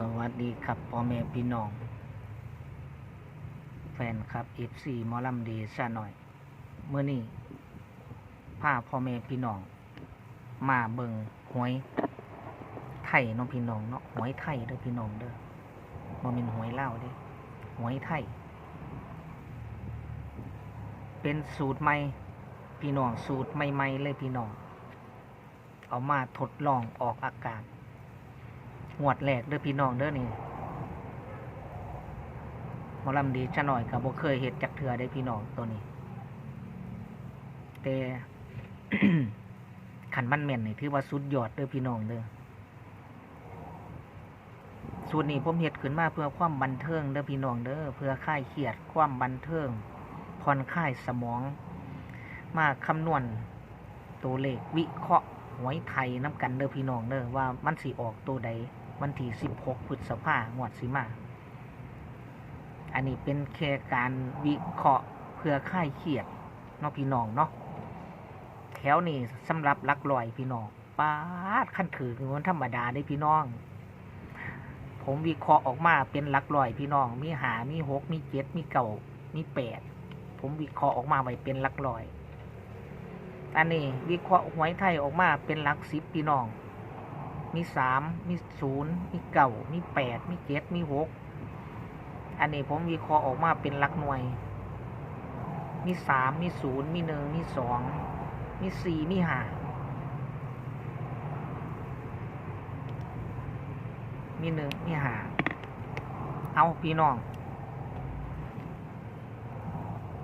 สวัสดีครับพ่อแม่พี่น้อง แฟนครับเอฟซีมอลัมดีซะหน่อย เมื่อนี้พาพ่อแม่พี่น้อง มาเบิงหวยไทยน้องพี่น้องเนาะหวยไทยเด้อพี่น้องเด้อบ่แม่นหวยเล่าเด้หวยไทย เป็นสูตรใหม่พี่น้องสูตรใหม่ๆเลยพี่น้อง เอามาทดลองออกอากาศ หวดแหลกเด้อพี่น้องเด้อนี่มอลำดีชะหน่อยกับบ่เคยเห็ดจักเถื่อได้พี่น้องตัวนี้ แต่ขันมันแม่นนี่ถือว่าสุดยอดเด้อพี่น้องเด้อสูตรนี้ผมเห็ดขึ้นมาเพื่อความบันเทิงเด้อพี่น้องเด้อเพื่อคลายเครียดความบันเทิงผ่อนคลายสมอง มาคำนวณตัวเลขวิเคราะห์หวยไทยน้ำกันเด้อพี่น้องเด้อว่ามันสิออกตัวใด วันที่ 16 พฤษภาคมงวดสิมา อันนี้เป็นแค่การวิเคราะห์เพื่อค่ายเครียดเนาะพี่น้องเนาะแถวนี้สำหรับลักลอยพี่น้องป้าดขั้นถือมันธรรมดาได้พี่น้อง ผมวิเคราะห์ออกมาเป็นลักลอยพี่น้อง มีหามีหกมีเจ็ดมีเก่ามีแปดผมวิเคราะห์ออกมาไว้เป็นลักลอยอันนี้วิเคราะห์หวยไทยออกมาเป็นลักสิบพี่น้อง มีสามมีศูนย์มีเก่ามีแปดมีเจ็ดมีหกอันนี้ผมวิเคราะห์ออกมาเป็นหลักหน่วย มีสามมีศูนย์มีหนึ่งมีสองมีสี่มีห้ามีหนึ่งมีห้าเอาพี่น้อง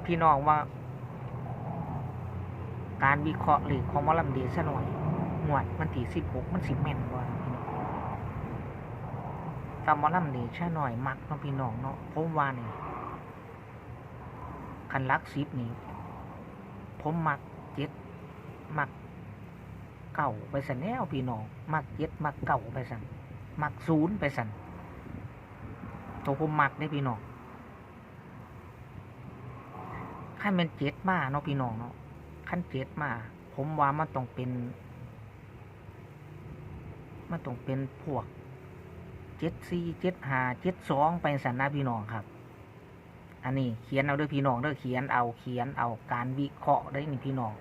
พี่น้องว่า การวิเคราะห์หรือของมอลำดีซะหน่อย หวดมันที่สิบหกมันสิแม่นกว่าพี่น้องตามมอลำดีใช่หน่อยมักเนาะพี่น้องเนาะผมว่านี่คันลักสิบนี่ผมมักเจ็ดมักเก่าไปสันแนวพี่น้องมักเจ็ดมักเก่าไปสันมักศูนย์ไปสันตัวผมมักได้พี่น้องขั้นเป็นเจ็ดมาเนาะพี่น้องเนาะขั้นเจ็ดมา ผมว่ามันต้องเป็น มันต้องเป็นพวกเจ็ดสี่เจ็ดห้าเจ็ดสองไปสันนะพี่น้องครับ อันนี้เขียนเอาด้อพี่น้องเด้อเขียนเอาเขียนเอาการวิเคราะห์ได้นี่พี่น้อง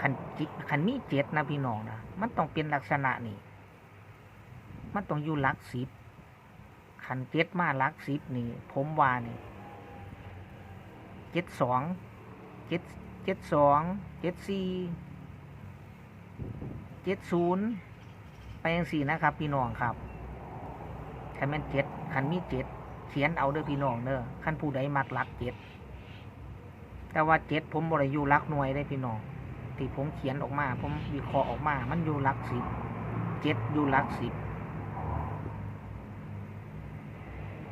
ขันจิขันมีเจ็ดนะพี่น้องนะมันต้องเป็นลักษณะนี่มันต้องอยู่ลักสิบขันเจ็ดมาลักสิบนี่ ผมว่านี่เจ็ดสองเจ็ดเจ็ดสองเจ็ดสี่ เจ็ดศูนย์ไปยังสี่นะครับ พี่น้องครับขันแม่นเจ็ดขันมีเจ็ดเขียนเอาเด้อพี่น้องเด้อขั้นผู้ใดมักรักเจ็ดแต่ว่าเจ็ดผมบริยูรักหน่วยได้พี่น้องที่ผมเขียนออกมา ผมวิเคราะห์ออกมา มันอยู่รักสิบเจ็ดอยู่รักสิบ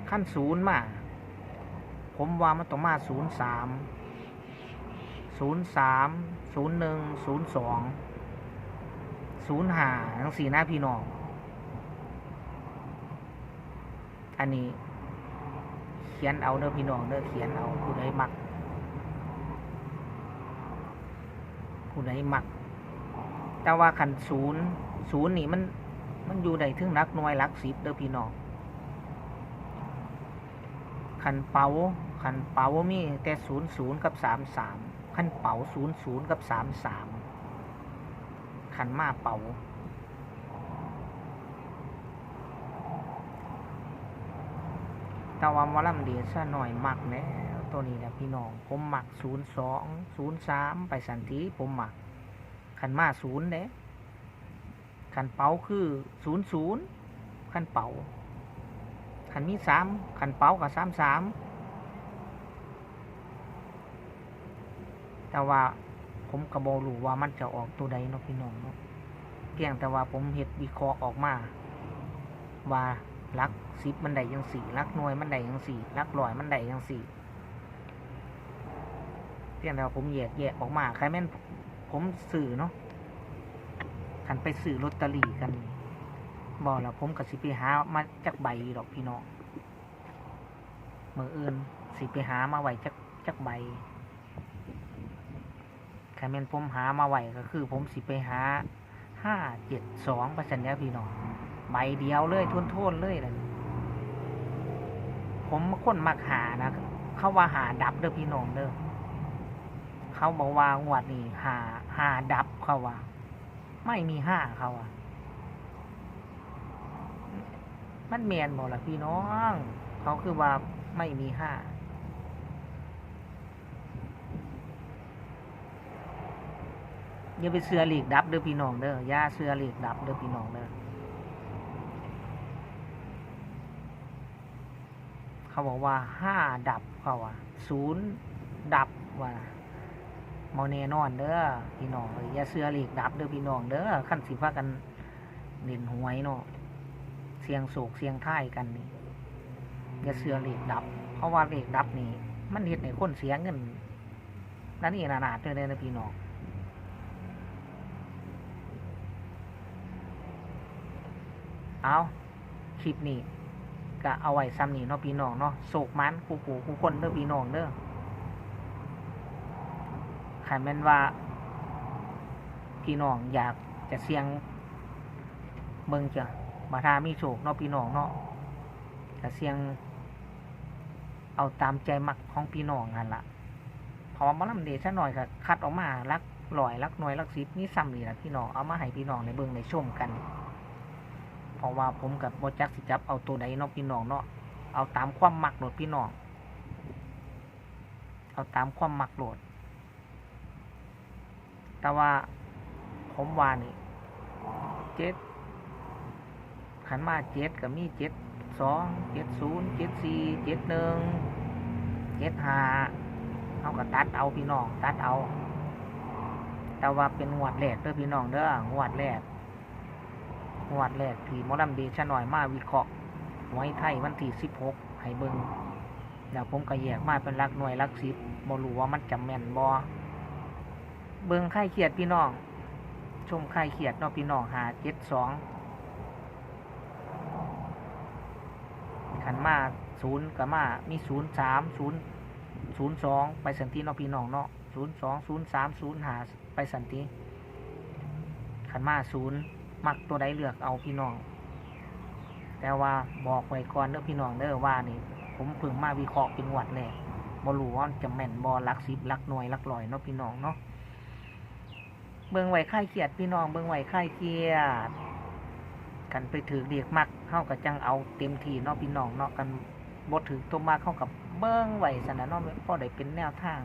ขั้นศูนย์มา ผมว่ามันต้องมาศูนย์สามศูนย์สามศูนย์หนึ่งศูนย์สอง ศูนย์หาทั้งสี่หน้าพี่น้อง อันนี้ เขียนเอาเด้อพี่น้องเด้อเขียนเอาผู้ใดมักผู้ใดมัก แต่ว่าขันศูนย์ศูนย์นี่มัน มันอยู่ในถึงรักหน่วยรักสิบเด้อพี่น้องขันเป๋าขันเป๋ามีแต่ศูนย์ศูนย์กับสามสามขันเป๋าศูนย์ศูนย์กับสามสาม ขันมาเป๋าแต่ว่าหมอลำเดียซะหน่อยหมักแน่ตัวนี้แหละพี่น้อง ผมหมักศูนย์สองศูนย์สามไปสันทีผมหมัก ขันมาศูนย์เด้ขันเป๋าคือศูนย์ศูนย์ขันเป๋าขันมีสามขันเป๋ากับสามสามแต่ว่า ผมกระบอกรู้ว่ามันจะออกตัวใดเนาะพี่น้องเนาะเพียงแต่ว่าผมเห็ดวิเคราะห์ออกมา ว่าลักสิบมันได้ยังสี่ลักหน่วยมันได้ยังสี่ลักลอยมันได้ยังสี่เพียงแต่ว่าผมแยกแยกออกมาใครแม่นผมสื่อเนาะขันไปสื่อลอตเตอรี่กันบอกแล้วผมกับสิไปหามาจากใบดอกพี่น้องมืออื่นสิไปหามาไว้จากจากใบ ใครแม่นผมหามาไหวก็คือ ผมสิไปหาห้าเจ็ดสองปร์เซ็นต์แล้วพี่น้องใบเดียวเลยทุนทนๆเลยนะผมคนมักหานะเขาว่าหาดับเด้อพี่น้องเด้อเขาบอกว่างวดนี้หาหาดับเขาว่า ไม่มีห้าเขาอะ มันเมียนบอกละพี่น้อง เขาคือว่าไม่มีห้า อย่าไปเสือหลีกดับเด้อพี่น้องเด้ออย่าเสือหลีกดับเด้อพี่น้องเด้อเขาบอกว่าห้าดับเขาว่าศูนย์ดับว่าโมเนนอนเด้อพี่น้องอย่าเสือหลีกดับเด้อพี่น้องเด้อขั้นสิพากันเล่นหวยเนาะเสียงโศกเสียงท่ายกันนี่อย่าเสือหลีกดับ เพราะว่าเหล็กดับนี่ มันเห็ดให้คนเสียเงินนั่นนี่นานาดเด้อเด้อนะพี่น้อง เอาคลิปนี้ก็เอาไว้ซ้ำนี่เนาะพี่น้องเนาะโศกมันคู่ปู่คู่คนเด้อพี่น้องเด้อขันแม่นว่า พี่น้องอยากจะเสียงเบิ่งจ้ะมาทามีโศกเนาะพี่น้องเนาะจะเสียง เอาตามใจมักของพี่น้องนั่นละเพราะว่าหมันเดชะหน่อยก็คัดออกมาลักลอยลักหน่วยลักสิบนี่ซ้ำนี่แหละพี่น้องเอามาให้พี่น้องในเบิ่งในชมกัน เพราะว่าผมกับโบจักสิจับเอาตัวใดเนาะพี่น้องเนาะเอาตามความมักโหลดพี่น้องเอาตามความมักโหลด แต่ว่าผมว่านี่เจ็ดขันมาเจ็ดกับมีเจ็ดสองเจ็ดศูนย์เจ็ดสี่เจ็ดหนึ่งเจ็ดห้าเอาก็ตัดเอาพี่น้องตัดเอา แต่ว่าเป็นงวดแรกเด้อพี่น้องเด้องวดแรก งวดแรกที่มอลำเดชะหน่อยมาวิเคราะห์ไว้ไทยวันที่สิบหกให้เบิงแล้วผมก็แยกมาเป็นหลักหน่วยหลักสิบบ่รู้ว่ามันจำแม่นบ่เบิงไข่เขียดพี่น้อง ชมไข่เขียดนาะพี่น้องหาเจ็ดสองขันมาศูนย์กับมา มีศูนย์สามศูนย์ศูนย์สองไปสันตินาะพี่น้องเนาะศูนย์สองศูนย์สามศูนย์หาไปสันติขันมาศูนย์ มักตัวใดเลือกเอาพี่น้อง แต่ว่าบอกไว้ก่อนเด้อพี่น้องเด้อว่านี่ ผมเพิ่งมาวิเคราะห์เป็นหวัดแรกบ่รู้ว่าจะแม่นบ่ลักสิบลักหน่วยลักลอยเนาะพี่น้องเนาะเบิ่งไหว้ค่ายเครียดพี่น้องเบิ่งไหว้ค่ายเครียดกันไปถือเรียกมักเข้ากับจังเอาเต็มที่เนาะพี่น้องเนาะกันบ่ถือตัวมากเข้ากับเบิ่งไหวสนะเนาะพอได้เป็นแนวทาง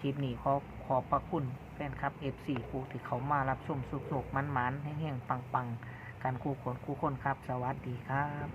คลิปนี้เขอ ขอบพระคุณแฟนคลับ F4 ผู้ที่เขามารับชมสุกๆมันๆแห้งๆปังๆการคู่คนคู่คนครับ สวัสดีครับ